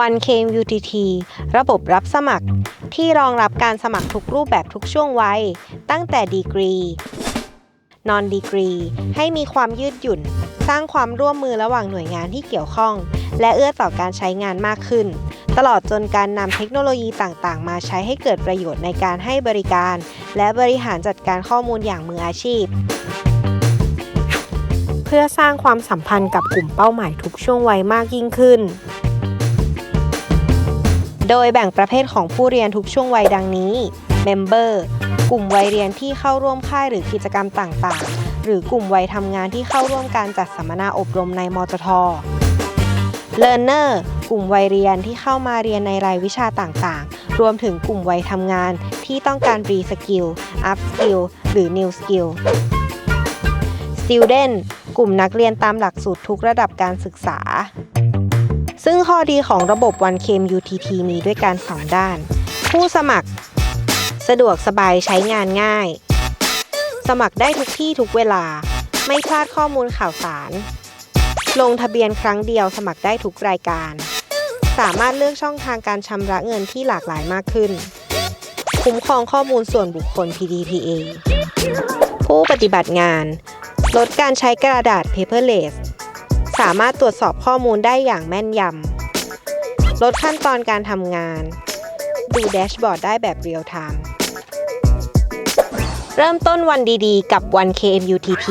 1KM UTT ระบบรับสมัคร ที่รองรับการสมัครทุกรูปแบบทุกช่วงวัย ตั้งแต่ดีกรี นอนดีกรี ให้มีความยืดหยุ่น สร้างความร่วมมือระหว่างหน่วยงานที่เกี่ยวข้อง และเอื้อต่อการใช้งานมากขึ้น ตลอดจนการนำเทคโนโลยีต่างๆ มาใช้ให้เกิดประโยชน์ในการให้บริการ และบริหารจัดการข้อมูลอย่างมืออาชีพเพื่อสร้างความสัมพันธ์กับกลุ่มเป้าหมายทุกช่วงวัยมากยิ่งขึ้น โดยแบ่งประเภทของผู้เรียนทุกช่วงวัยดังนี้ Member กลุ่มวัยเรียนที่เข้าร่วมค่ายหรือกิจกรรมต่างๆ หรือกลุ่มวัยทำงานที่เข้าร่วมการจัดสัมมนาอบรมในมจท Learner กลุ่มวัยเรียนที่เข้ามาเรียนในรายวิชาต่างๆ รวมถึงกลุ่มวัยทำงานที่ต้องการ re skill up skill หรือ new skill Student กลุ่มนักเรียนตามหลักสูตรทุกระดับการศึกษา ข้อดีของระบบ 1KM UTT มีด้วยการสองด้าน ผู้สมัคร สะดวกสบายใช้งานง่าย สมัครได้ทุกที่ทุกเวลา ไม่พลาดข้อมูลข่าวสาร ลงทะเบียนครั้งเดียวสมัครได้ทุกรายการ สามารถเลือกช่องทางการชำระเงินที่หลากหลายมากขึ้น คุ้มครองข้อมูลส่วนบุคคล PDPA ผู้ปฏิบัติงาน ลดการใช้กระดาษ paperless สามารถตรวจสอบข้อมูลได้อย่างแม่นยำ ลดขั้นตอนการทำงาน ดูแดชบอร์ดได้แบบเรียลไทม์เริ่มต้นวันดีๆ กับ 1KM UTT